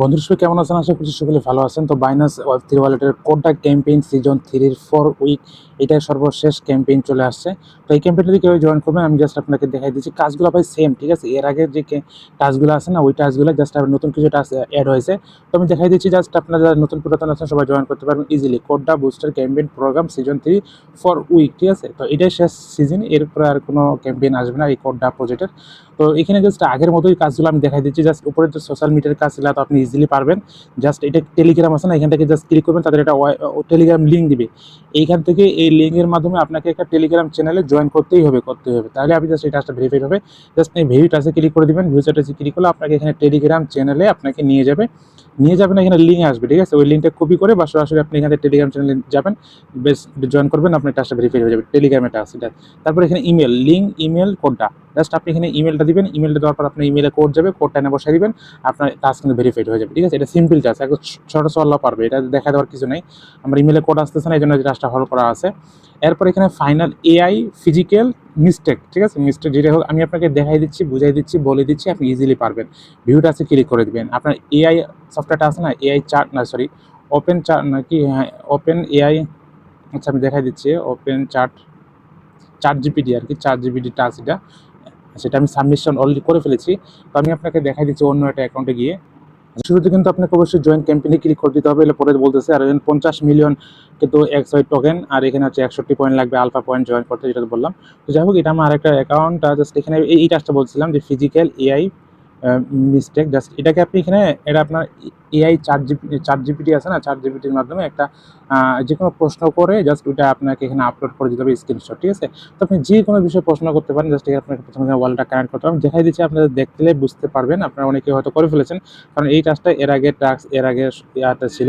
বন্ধুরা, সবাই কেমন আছেন? আশা করছি সকলে ভালো আছেন। তো বাইনাস ওয়েব থ্রি ওয়ালেটের কোডটা ক্যাম্পেইন সিজন থ্রির ফোর উইক এটা সর্বশেষ ক্যাম্পেইন চলে আসছে। তো এই ক্যাম্পেইনটা কীভাবে জয়েন করবেন, আমি জাস্ট আপনাকে দেখাই দিচ্ছি। কাজগুলো ভাই সেম ঠিক আছে? এর আগে যে টাস্কগুলো আছে না, ওই টাস্কগুলো জাস্ট নতুন কিছু টাচ অ্যাড হয়েছে। তো আমি দেখাই দিচ্ছি জাস্ট আপনারা যারা নতুন পুরাতন আছেন, সবাই জয়েন করতে পারবেন ইজিলি কোডটা booster campaign program season three four week ঠিক আছে? তো এটাই শেষ সিজন এরপরে আর কোনো ক্যাম্পেইন আসবে না এই কোডটা প্রজেক্টের তো এখানে জাস্ট আগের মতোই কাজগুলো আমি দেখাই দিচ্ছি। জাস্ট উপরে যে সোশ্যাল মিডিয়ার কাজ কাজগুলো তো আপনি ইজিলি পারবেন। জাস্ট এটা টেলিগ্রাম আছে না, এখান থেকে জাস্ট ক্লিক করবেন, তাদের একটা টেলিগ্রাম লিঙ্ক দিবে। এইখান থেকে এই লিঙ্কের মাধ্যমে আপনাকে একটা টেলিগ্রাম চ্যানেলে জয়েন করতেই হবে করতে হবে। তাহলে আপনি জাস্ট এই টাচটা ভেরিফাইড হবে। জাস্ট এই ভিউ টাচে ক্লিক করে দিবেন ভিউ টাচে ক্লিক করলে আপনাকে এখানে টেলিগ্রাম চ্যানেলে আপনাকে নিয়ে যাবে। নিয়ে যাবেন এখানে লিঙ্ক আসবে, ঠিক আছে? ওই লিঙ্কটা কপি করে বা সরাসরি আপনি এখানে টেলিগ্রাম চ্যানেলে যাবেন, বেশ জয়েন করবেন, আপনার টাচটা ভেরিফাই হয়ে যাবে। টেলিগ্রামে টাচ তারপর এখানে ইমেল লিঙ্ক ইমেল কোডটা জাস্ট আপনি এখানে ইমেলটা দিবেন ইমেলটা দেওয়ার পর আপনার ইমেলে কোড যাবে কোডটা এনে বসাই দিবেন, আপনার টাস্ক কিন্তু ভেরিফাইড হয়ে যাবে, ঠিক আছে? এটা সিম্পল টাস্ক একদম ছোট চল্লা পারবে, এটা দেখা দেওয়ার কিছু নেই। আমার ইমেলে কোড আসতেছে না, এই জন্য টাস্কটা হল করা আছে। এরপর এখানে ফাইনাল এআই ফিজিক্যাল মিস্টেক ঠিক আছে? মিস্টেক যেটা হোক, আমি আপনাকে দেখাই দিচ্ছি, বুঝাই দিচ্ছি, বলে দিচ্ছি, আপনি ইজিলি পারবেন। ভিউটা আছে ক্লিক করে দিবেন। আপনার এআই সফটওয়্যারটা আছে না? এআই চার্ট না সরি ওপেন চার্ট নাকি হ্যাঁ ওপেন এআই আচ্ছা আমি দেখাই দিচ্ছি ওপেন চার্ট চার্ট জিপিটি আর কি চার্ট জিপিটি টাস্ক এটা। সেটা আমি সাবমিশন অলরেডি করে ফেলেছি। তো আমি আপনাকে দেখাই দিচ্ছি অন্য একটা অ্যাকাউন্টে গিয়ে। শুরুতে কিন্তু আপনাকে অবশ্যই জয়েন্ট ক্যাম্পেনে ক্লিক করে দিতে হবে। এলে পরে বলতেছে, আর এখানে পঞ্চাশ মিলিয়ন কিন্তু এক্স ওয়াই টোকেন আর এখানে হচ্ছে একষট্টি পয়েন্ট লাগবে আলফা পয়েন্ট জয়েন করতে, যেটা বললাম। তো যাই হোক, এটা আমার আরেকটা অ্যাকাউন্ট জাস্ট এখানে এই টাচটা বলছিলাম যে ফিজিক্যাল এআই মিস্টেক জাস্ট এটাকে আপনি এখানে, এটা আপনার এআই চার জিপি চার জিপিটি আছে না? চার জিপিটির মাধ্যমে একটা যে কোনো প্রশ্ন করে জাস্ট ওইটা আপনাকে এখানে আপলোড করে দিতে হবে স্ক্রিনশট ঠিক আছে? তো আপনি যে কোনো বিষয়ে প্রশ্ন করতে পারেন জাস্ট এখানে আপনাকে প্রথমে ওয়ালটা কানেক্ট করতে হবে। দেখাই দিচ্ছি, আপনারা দেখলে বুঝতে পারবেন, আপনারা অনেকে হয়তো করে ফেলেছেন। কারণ এই টাস্কটা এর আগে টাস্ক এর আগে ছিল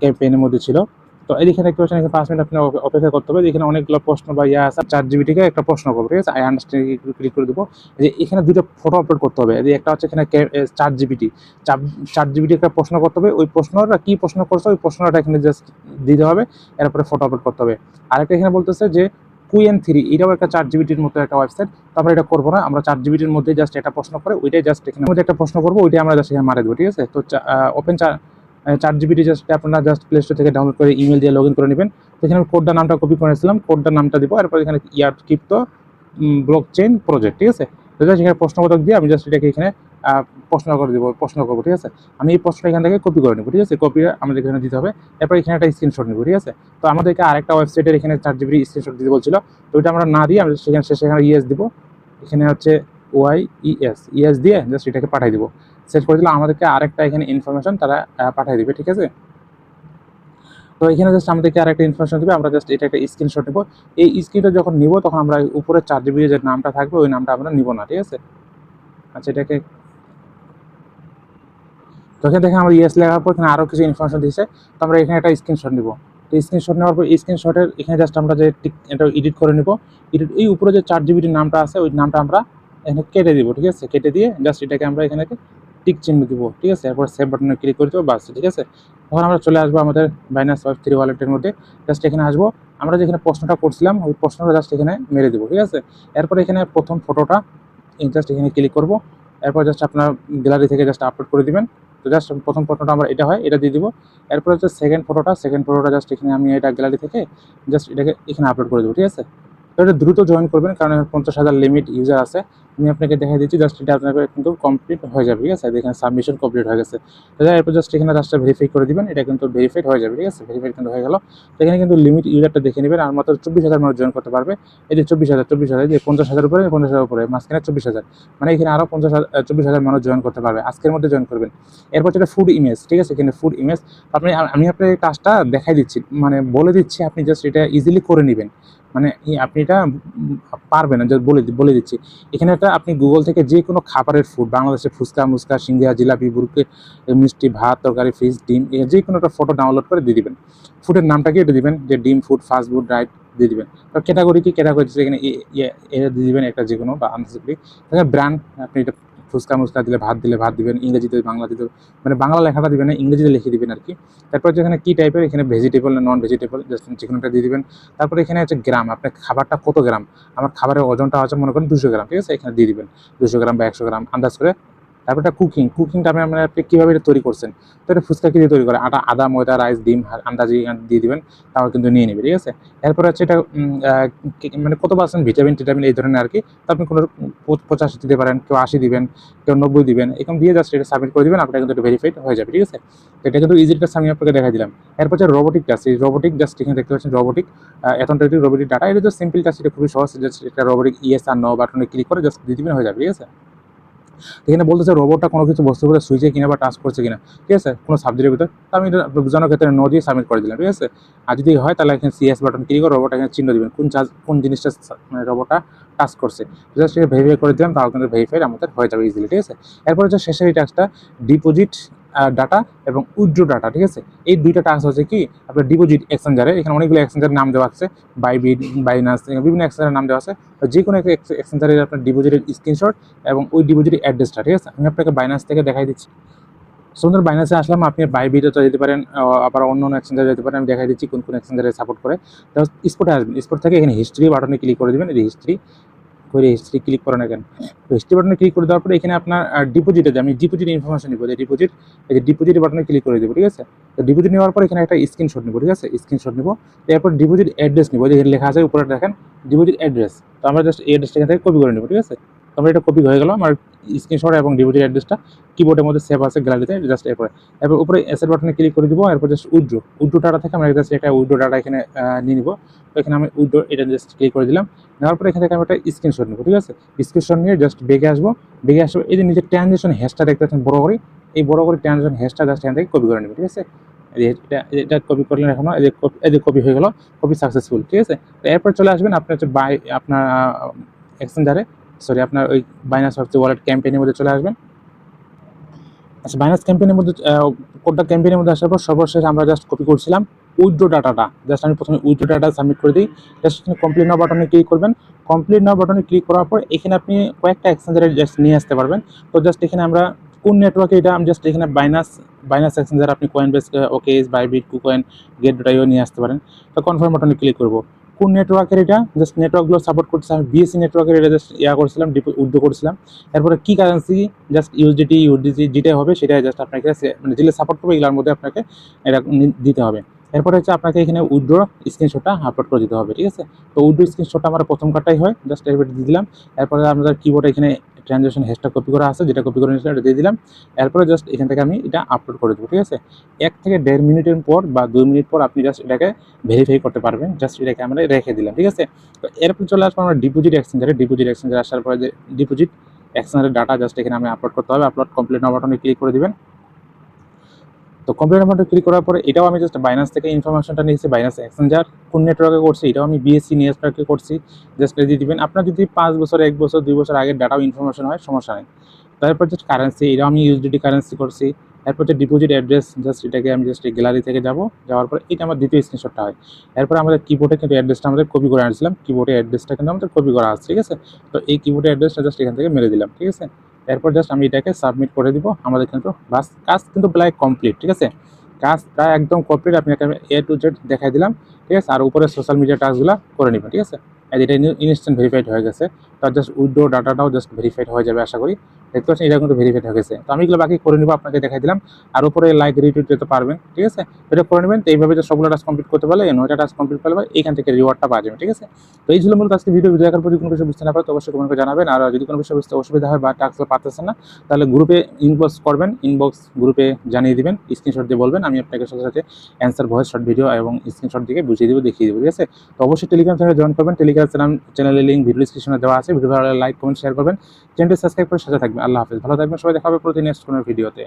ক্যাম্পেইনের মধ্যে ছিল। তো এইখানে দেখতে পাচ্ছেন পাঁচ মিনিট আপনি অপেক্ষা করতে হবে এখানে অনেকগুলো প্রশ্ন বা ইয়া আছে চার জিবিটিকে একটা প্রশ্ন করব, ঠিক আছে? আই আন্ডারস্ট্যান্ড ক্লিক করে দেবো। যে এখানে দুটো ফটো আপলোড করতে হবে। যে একটা হচ্ছে এখানে চার জিবিটি চার জিবিটি একটা প্রশ্ন করতে হবে, ওই প্রশ্নটা কি প্রশ্ন করছে, ওই প্রশ্নটা এখানে জাস্ট দিতে হবে, এরপরে ফটো আপলোড করতে হবে। আরেকটা এখানে বলতেছে যে কুইএন থ্রি এটাও একটা চার জিবিটির মতো একটা ওয়েবসাইট তো আমরা এটা করব না, আমরা চার জিবিটির মধ্যে জাস্ট একটা প্রশ্ন করে, ওইটাই জাস্ট এখানে মধ্যে একটা প্রশ্ন করব, ওইটাই আমরা জাস্ট এখানে মারা দেবো, ঠিক আছে? তো ওপেন চার চার জিবিটি জাস্ট আপনারা জাস্ট প্লে স্টোর থেকে ডাউনলোড করে ইমেল দিয়ে লগ ইন করে নেবেন। এখানে কোডটার নামটা কপি করেছিলাম কোডটার নামটা দিব, এরপর এখানে ইয়ার ক্রিপ্টো ব্লক চেইন প্রজেক্ট ঠিক আছে? তো জাস্ট এখানে প্রশ্নবোধক দিয়ে আমি জাস্ট এটাকে এখানে প্রশ্ন করে দেবো, প্রশ্ন করব, ঠিক আছে? আমি এই প্রশ্নটা এখান থেকে কপি করে নেব, ঠিক আছে? কপি আমাদের এখানে দিতে হবে, এরপর এখানে একটা স্ক্রিনশট নেব, ঠিক আছে? তো আমাদেরকে আরেকটা ওয়েবসাইটের এখানে চার জিবি স্ক্রিনশট দিতে বলছিল, তো ওইটা আমরা না দিয়ে আমরা সেখানে, শেষে এখানে ইএস দিব, এখানে হচ্ছে Y E S E S দিয়ে জাস্ট এটাকে পাঠিয়ে দিব। সেট করে দিলে আমাদেরকে আরেকটা এখানে ইনফরমেশন তারা পাঠিয়ে দিবে, ঠিক আছে? তো এখানে জাস্ট আমাদেরকে আরেকটা ইনফরমেশন দিবে, আমরা জাস্ট এটা একটা স্ক্রিনশট নেব। এই স্ক্রিনটা যখন নিব, তখন আমরা উপরে চার জিবি যে নামটা থাকবে, ওই নামটা আমরা নিব না, ঠিক আছে? আচ্ছা এটাকে তো এখানে দেখেন আমরা ইয়েস লেখার পর এখানে আরও কিছু ইনফরমেশন দিয়েছে। তো আমরা এখানে একটা স্ক্রিনশট নিব। তো স্ক্রিনশট নেওয়ার পর স্ক্রিনশটের এখানে জাস্ট আমরা যে এটা এডিট করে নিব। এডিট এই উপরে যে চার জিবিটির নামটা আছে, ওই নামটা আমরা এখানে কেটে দিব, ঠিক আছে? কেটে দিয়ে জাস্ট এটাকে আমরা এখানে টিক চিহ্ন দিব, ঠিক আছে? এরপর সেভ বাটনে ক্লিক করে দেবো, বাস, ঠিক আছে? তখন আমরা চলে আসব আমাদের বাইনাস ওয়েব থ্রি ওয়ালেটের মধ্যে। জাস্ট এখানে আসব। আমরা যেখানে প্রশ্নটা করছিলাম, ওই প্রশ্নটা জাস্ট এখানে মেরে দেবো, ঠিক আছে? এরপর এখানে প্রথম ফটোটা জাস্ট এখানে ক্লিক করব। এরপর জাস্ট আপনার গ্যালারি থেকে জাস্ট আপলোড করে দিবেন। তো জাস্ট প্রথম ফটোটা আমার এটা হয়, এটা দিয়ে দিব। এরপর হচ্ছে সেকেন্ড ফটোটা সেকেন্ড ফটোটা জাস্ট এখানে আমি এটা গ্যালারি থেকে জাস্ট এটাকে এখানে আপলোড করে দেবো, ঠিক আছে? তো এটা দ্রুত জয়েন করবেন, কারণ পঞ্চাশ হাজার লিমিট ইউজার আছে। আমি আপনাকে দেখাই দিচ্ছি জাস্ট এটা আপনাকে কিন্তু কমপ্লিট হয়ে যাবে, ঠিক আছে? এখানে সাবমিশন কমপ্লিট হয়ে গেছে। এরপর জাস্ট এখানে জাস্টটা ভেরিফাই করে দিবেন, এটা কিন্তু ভেরিফাইড হয়ে যাবে, ঠিক আছে? ভেরিফাইড কিন্তু হয়ে গেল। এখানে কিন্তু লিমিট ইউজারটা দেখে নেবেন, আর মাত্র চব্বিশ হাজার মানুষ জয়েন করতে পারবে। এই যে চব্বিশ হাজার চব্বিশ হাজার যে পঞ্চাশ হাজার উপরে, পঞ্চাশ হাজার উপরে, মাঝখানে চব্বিশ হাজার। মানে এখানে আরও পঞ্চাশ হাজার চব্বিশ হাজার মানুষ জয়েন করতে পারবে। আজকের মধ্যে জয়েন করবেন। এরপর যেটা ফুড ইমেজ ঠিক আছে? এখানে ফুড ইমেজ আপনি, আমি আপনার কাজটা দেখাই দিচ্ছি মানে বলে দিচ্ছি, আপনি জাস্ট এটা ইজিলি করে নেবেন। মানে আপনি এটা পারবেন না বলে বলে দিচ্ছি। এখানে একটা আপনি গুগল থেকে যে কোনো খাবারের ফুড বাংলাদেশের ফুচকা, মুচকা সিঙ্গিয়া জিলাপি, বুরকে, মিষ্টি, ভাত, তরকারি ফিশ ডিম যে কোনো একটা ফটো ডাউনলোড করে দিয়ে দিবেন। ফুডের নামটাকে এটা দিবেন? যে ডিম ফুড ফাস্ট ফুড রাইট দিয়ে দিবেন। তো ক্যাটাগরি কি? ক্যাটাগরি এখানে এটা দিয়ে দিবেন একটা যে কোনো বা আনসারলি ব্র্যান্ড আপনি এটা ফুচকা মুচকা দিলে ভাত দিলে ভাত দিবেন, ইংরেজিতে বাংলা দিতে মানে বাংলা লেখাটা দিবেন না, ইংরেজিতে লিখে দিবেন আর কি। তারপর যেখানে কী টাইপের এখানে ভেজিটেবল না নন ভেজিটেবল জাস্ট যে কোনোটা দিয়ে দিবেন। তারপরে এখানে হচ্ছে গ্রাম। আপনার খাবারটা কত গ্রাম? আমার খাবারের ওজনটা আছে মনে করেন দুশো গ্রাম, ঠিক আছে? এখানে দিয়ে দিবেন। দুশো গ্রাম বা একশো গ্রাম আন্দাজ করে তারপর এটা কুকিং কুকিংটা আমি মানে আপনি কীভাবে এটা তৈরি করছেন? তো এটা ফুচকা কী দিয়ে তৈরি করে আটা, আদা, ময়দা রাইস ডিম আন্দাজি দিয়ে দিবেন তাহলে কিন্তু নিয়ে নেবে ঠিক আছে? এরপর হচ্ছে এটা মানে কত পার্সেন্ট ভিটামিন টিটামিন এই ধরনের আর কি? তো আপনি কোনো পঁচাশি দিতে পারেন, কেউ আশি দিবেন, কেউ নব্বই দিবেন, এরকম দিয়ে জাস্ট এটা সাবমিট করে দিবেন, আপনার কিন্তু এটা ভেরিফাইড হয়ে যাবে, ঠিক আছে? তো এটা কিন্তু ইজি টাস্ক আমি আপনাকে দেখা দিলাম। এরপর হচ্ছে রোবোটিক টাস্ক এই রোবোটিক জাস্ট এখানে দেখতে পাচ্ছেন রোবোটিক অথেন্টিক রোবোটিক ডাটা এটা তো সিম্পল টাস্ক এটা খুবই সহজ জাস্ট একটা রোবোটিক ইয়েস আর নো বাটনে ক্লিক করে জাস্ট দিয়ে দিবেন, হয়ে যাবে, ঠিক আছে? এখানে বলতেছে রোবটটা কোনো কিছু বস্তু করে সুইচে কিনা বা টাস্ক করছে কিনা। ঠিক আছে? কোনো সাবজেক্টের ভিতর। আমি বোঝানোর ক্ষেত্রে নো দিয়ে সাবমিট করে দিলাম, ঠিক আছে? আর যদি হয়, তাহলে এখানে সিএস বাটন ক্লিক করে রোবট এখানে চিহ্ন দিবেন, কোন চার্জ কোন জিনিসটা মানে রোবটটা টাচ করছে। জাস্ট সেটা ভেরিফাই করে দিলাম, তাহলে কিন্তু ভেরিফাইড আমাদের হয়ে যাবে ইজিলি ঠিক আছে? এরপর হচ্ছে শেষের এই টাস্কটা ডিপোজিট ডাটা এবং উইথড্র ডাটা ঠিক আছে? এই দুইটা টাস্ক হচ্ছে কি, আপনার ডিপোজিট এক্সচেঞ্জারে এখানে অনেকগুলো এক্সচেঞ্জারের নাম দেওয়া আছে বাইবিট বাইনাস বিভিন্ন এক্সচেঞ্জারের নাম দেওয়া আছে। তো যে কোনো একটা এক্সচেঞ্জারের আপনার ডিপোজিটের স্ক্রিনশট এবং ওই ডিপোজিটের অ্যাড্রেসটা ঠিক আছে? আমি আপনাকে বাইনাস থেকে দেখাই দিচ্ছি। সুন্দর বাইনাসে আসলাম, আপনি বাইবিটে যেতে পারেন আবার অন্য অন্য এক্সচেঞ্জারে যেতে পারেন, আমি দেখাই দিচ্ছি কোন কোন এক্সচেঞ্জারে সাপোর্ট করে। তো স্পোর্টে আসবেন স্পোর্ট থেকে এখানে হিস্ট্রি বাটনে ক্লিক করে দেবেন, এই হিস্ট্রি করে হিস্ট্রি ক্লিক করে নেবেন তো হিস্ট্রি বাটনে ক্লিক করে দেওয়ার পরে এখানে আপনার ডিপোজিটে আমি ডিপোজিট ইনফরমেশন নিব, যে ডিপোজিট এই যে ডিপোজিট বাটনে ক্লিক করে দেবো, ঠিক আছে? তো ডিপোজিট নেওয়ার পর এখানে একটা স্ক্রিনশট নিব, ঠিক আছে? স্ক্রিনশট নিব, এরপর ডিপোজিট অ্যাড্রেস নিব যেখানে লেখা আছে উপরে দেখেন ডিপোজিট অ্যাড্রেস তো আমরা জাস্ট এই অ্যাড্রেসটা এখান থেকে কপি করে নেব, ঠিক আছে? তো আমরা এটা কপি হয়ে গেল, আমার স্ক্রিনশট এবং ডিপোজিট অ্যাড্রেসটা কিবোর্ডের মধ্যে সেভ আছে গ্যালারিতে জাস্ট এরপরে এরপর উপরে এসের বাটনে ক্লিক করে দিব, এরপর জাস্ট উইড্রো উইড্রো ডাটা থেকে আমরা জাস্ট একটা উইড্রো ডাটা এখানে নিয়ে নিব। তো এখানে আমি উইড্রো এটা জাস্ট ক্লিক করে দিলাম। নেওয়ার পরে এখান থেকে আমি একটা স্ক্রিনশট নেব, ঠিক আছে? স্ক্রিনশট নিয়ে জাস্ট বেগে আসব। বেগে আসব এই যে নিজের ট্রানজেকশন হ্যাশটা দেখতে পাচ্ছেন, বড় করে, এই বড় করে ট্রানজেকশন হ্যাশটা জাস্ট এখান থেকে কপি করে নেব, ঠিক আছে? এটা এটা কপি করলেন এখনও, এই যে কপি হয়ে গেল কপি সাকসেসফুল ঠিক আছে? এরপর চলে আসবেন আপনার হচ্ছে বাই আপনার এক্সচেঞ্জারে সরি আপনার ওই বাইনাস হচ্ছে ওয়ালেট ক্যাম্পেইনের মধ্যে চলে আসবেন। আচ্ছা বাইনাস ক্যাম্পেইনের মধ্যে কোডটা ক্যাম্পেইনের মধ্যে আসার পর সর্বশেষ আমরা জাস্ট কপি করছিলাম উইথড্র ডাটাটা জাস্ট আমি প্রথমে উইথড্র ডাটা সাবমিট করে দিই। জাস্ট এখানে কমপ্লিট নাও বাটনে ক্লিক করবেন। কমপ্লিট নাও বাটনে ক্লিক করার পর এখানে আপনি কয়েকটা এক্সচেঞ্জারে জাস্ট নিয়ে আসতে পারবেন। তো জাস্ট এখানে আমরা কোন নেটওয়ার্কে এটা আমি জাস্ট এখানে বাইনাস বাইনাস এক্সচেঞ্জার আপনি Coinbase okay Bybit KuCoin Gate dot io নিয়ে আসতে পারেন। তো কনফার্ম বাটনে ক্লিক করব। কোন নেটওয়ার্কের এটা? জাস্ট নেটওয়ার্কগুলো সাপোর্ট করছে আমি বিএসসি নেটওয়ার্কের এটা জাস্ট ইয়া করছিলাম উদ্যোগ করছিলাম। এরপরে কী কারেন্সি জাস্ট ইউএসডিটি ইউডিসি যেটাই হবে, সেটাই জাস্ট আপনাকে মানে যেগুলো সাপোর্ট করবে, এগুলোর মধ্যে আপনাকে এটা দিতে হবে। এরপরে হচ্ছে আপনাকে এখানে উইড্রো স্ক্রিনশটটা আপলোড করে দিতে হবে, ঠিক আছে? তো উইড্রো স্ক্রিনশটটা আমার প্রথম কাটাই হয় জাস্ট এরপরে দিয়ে দিলাম। এরপরে আমাদের কিবোর্ডে এখানে ট্রানজাকশন হেসটা কপি করা আছে, যেটা কপি করে নিয়েছিলাম এটা দিয়ে দিলাম। এরপরে জাস্ট এখান থেকে আমি এটা আপলোড করে দেবো, ঠিক আছে? এক থেকে দেড় মিনিটের পর বা দুই মিনিট পর আপনি জাস্ট এটাকে ভেরিফাই করতে পারবেন জাস্ট এটাকে আমরা রেখে দিলাম, ঠিক আছে? তো এরপর চলে আসব আমরা ডিপোজিট এক্সচেঞ্জারে ডিপোজিট এক্সচেঞ্জারে আসার পরে যে ডিপোজিট এক্সচেঞ্জারের ডাটা জাস্ট এখানে আমি আপলোড করতে হবে। আপলোড কমপ্লিট না বাটনে ক্লিক করে দিবেন। তো কমপ্লিট বাটনে ক্লিক করার পরে এটাও আমি জাস্ট বাইনান্স থেকে ইনফরমেশনটা নিয়েছি বাইনান্স এক্সচেঞ্জার কোন নেটওয়ার্কে করছি, এটাও আমি বিএসসি নেটওয়ার্কে করছি জাস্ট দিয়ে দিবেন। আপনার যদি পাঁচ বছর, এক বছর, দুই বছর আগের ডাটাও ইনফরমেশন হয়, সমস্যা নেই। তারপর জাস্ট কারেন্সি এটাও আমি ইউএসডিটি কারেন্সি করছি। এরপর হচ্ছে ডিপোজিট অ্যাড্রেস জাস্ট এটাকে আমি জাস্ট গ্যালারি থেকে যাব, যাওয়ার পর এটা আমার দ্বিতীয় স্ক্রিনশটটা হয়। এরপর আমাদের কিবোর্ডে কিন্তু অ্যাড্রেসটা আমাদের কপি করে আনছিলাম। কিবোর্ডে অ্যাড্রেসটা কিন্তু আমাদের কপি করা আছে, ঠিক আছে? তো এই কিবোর্ডের অ্যাড্রেসটা জাস্ট এখান থেকে মেরে দিলাম, ঠিক আছে? এরপর জাস্ট আমি এটাকে সাবমিট করে দিব। আমাদের কিন্তু বাস কাজ কিন্তু প্রায় কমপ্লিট ঠিক আছে? কাজ প্রায় একদম কমপ্লিট আপনি এ টু জেড দেখাই দিলাম, ঠিক আছে? আর উপরে সোশ্যাল মিডিয়া টাস্কগুলো করে নেবেন, ঠিক আছে? এটা ইনস্ট্যান্ট ভেরিফাইড হয়ে গেছে তার জাস্ট উইডো ডাটাটাও জাস্ট ভেরিফাইড হয়ে যাবে, আশা করি। দেখতে পাচ্ছেন, এটা কিন্তু ভেরিফাইড হয়ে গেছে। তো আমি এগুলো বাকি করে নিবো, আপনাকে দেখাই দিলাম। আর উপরে লাইক রিটুইট দিতে পারবেন, ঠিক আছে? এটা করে নেবেন, তো এইভাবে যে সবগুলো টাস্ক কমপ্লিট করতে পারলে, নয়টা টাস্ক কমপ্লিট করলে এখান থেকে রিওয়ার্ডটা পাওয়া যাবে, ঠিক আছে? তো এই ছিল মূলত আজকে ভিডিও দেখার পর কোনো কিছু বুঝতে না পারে, তো অবশ্যই কমেন্ট করে জানাবেন। আর যদি কোনো বিষয়ে বুঝতে অসুবিধা হয় বা টাস্ক পাচ্ছেন না, তাহলে গ্রুপে ইনবক্স করবেন ইনবক্স গ্রুপে জানিয়ে দিবেন স্ক্রিনশট দিয়ে বলবেন, আমি আপনাকে সাথে সাথে অ্যান্সার ভয়েস শর্ট ভিডিও এবং স্ক্রিনশট দিকে বুঝিয়ে দেবো, দেখিয়ে দেবো, ঠিক আছে? তো অবশ্যই টেলিগ্রাম চ্যানেলে জয়েন করবেন টেলিগ্রাম চ্যানেল চ্যানেলের লিঙ্ক ভিডিও ডিসক্রিপশনে দেওয়া আছে ভিডিও ভালো লাইক কমেন্ট শেয়ার করবেন। চ্যানেলটি সাবস্ক্রাইব করে সাথে থাকবেন। আল্লাহ হাফিজ। ভালো থাকবেন সবাই দেখা হবে প্রতি নেক্সট কোনো ভিডিওতে।